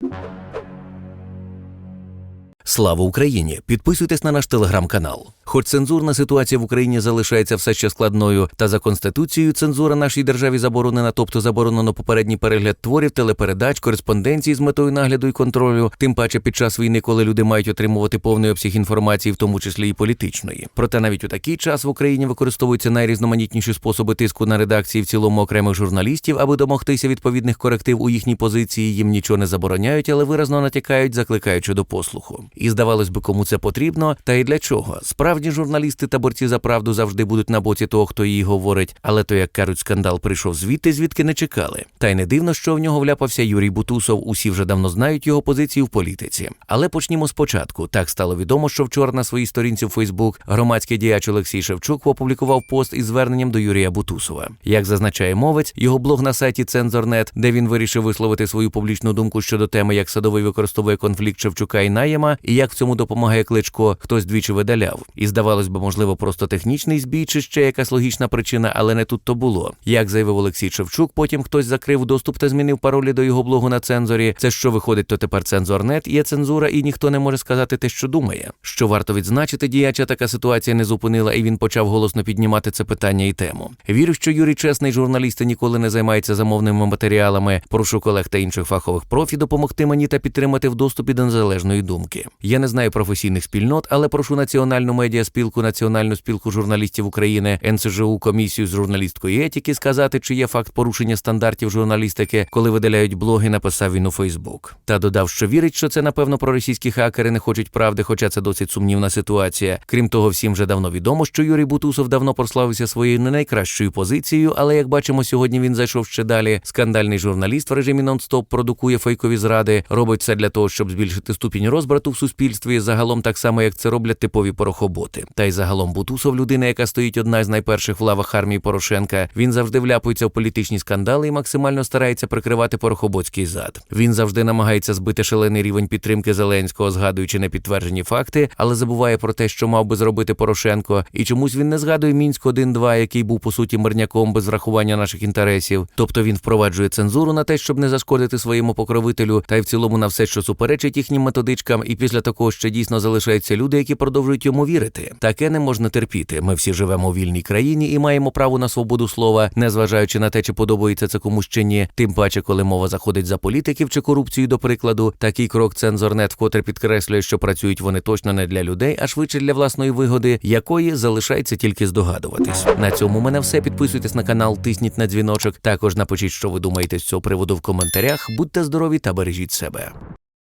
you Слава Україні! Підписуйтесь на наш телеграм-канал. Хоч цензурна ситуація в Україні залишається все ще складною, та за конституцією цензура нашій державі заборонена, тобто заборонено попередній перегляд творів, телепередач, кореспонденції з метою нагляду і контролю, тим паче під час війни, коли люди мають отримувати повний обсяг інформації, в тому числі і політичної. Проте навіть у такий час в Україні використовуються найрізноманітніші способи тиску на редакції в цілому окремих журналістів, аби домогтися відповідних коректив у їхній позиції. Їм нічого не забороняють, але виразно натякають, закликаючи до послуху. І здавалось би, кому це потрібно, та й для чого. Справді журналісти та борці за правду завжди будуть на боці того, хто її говорить. Але то, як кажуть, скандал прийшов звідти, звідки не чекали. Та й не дивно, що в нього вляпався Юрій Бутусов. Усі вже давно знають його позицію в політиці. Але почнімо спочатку. Так стало відомо, що вчора на своїй сторінці в Фейсбук громадський діяч Олексій Шевчук опублікував пост із зверненням до Юрія Бутусова. Як зазначає мовець, його блог на сайті Цензорнет, де він вирішив висловити свою публічну думку щодо теми, як садовий використовує конфлікт Шевчука і Наєма, і як в цьому допомагає кличко, хтось двічі видаляв. І здавалось би, можливо, просто технічний збій чи ще якась логічна причина, але не тут то було. Як заявив Олексій Шевчук, потім хтось закрив доступ та змінив паролі до його блогу на цензорі. Це що виходить, то тепер цензорнет, є цензура, і ніхто не може сказати те, що думає. Що варто відзначити, діяча така ситуація не зупинила, і він почав голосно піднімати це питання і тему. Вірю, що Юрій чесний журналіст і ніколи не займається замовними матеріалами. Прошу колег та інших фахових профі допомогти мені та підтримати в доступі до незалежної думки. Я не знаю професійних спільнот, але прошу національну медіаспілку, національну спілку журналістів України, НСЖУ, комісію з журналістської етики сказати, чи є факт порушення стандартів журналістики, коли видаляють блоги, написав він у Фейсбук. Та додав, що вірить, що це напевно проросійські хакери не хочуть правди, хоча це досить сумнівна ситуація. Крім того, всім вже давно відомо, що Юрій Бутусов давно прославився своєю не найкращою позицією, але як бачимо, сьогодні він зайшов ще далі. Скандальний журналіст в режимі нон-стоп продукує фейкові зради, робить це для того, щоб збільшити ступінь розбрату в суспільстві, загалом так само, як це роблять типові порохоботи. Та й загалом Бутусов, людина, яка стоїть одна з найперших в лавах армії Порошенка. Він завжди вляпується в політичні скандали і максимально старається прикривати порохоботський зад. Він завжди намагається збити шалений рівень підтримки Зеленського, згадуючи непідтверджені факти, але забуває про те, що мав би зробити Порошенко, і чомусь він не згадує мінськ 1-2, який був по суті мирняком без врахування наших інтересів. Тобто він впроваджує цензуру на те, щоб не зашкодити своєму покровителю, та й в цілому на все, що суперечить їхнім методичкам, і після такого ще дійсно залишаються люди, які продовжують йому вірити. Таке не можна терпіти. Ми всі живемо у вільній країні і маємо право на свободу слова, незважаючи на те, чи подобається це комусь чи ні. Тим паче, коли мова заходить за політиків чи корупцію, до прикладу, такий крок цензорнет вкотре підкреслює, що працюють вони точно не для людей, а швидше для власної вигоди, якої залишається тільки здогадуватись. На цьому мене все. Підписуйтесь на канал, тисніть на дзвіночок. Також напишіть, що ви думаєте з цього приводу в коментарях. Будьте здорові та бережіть себе.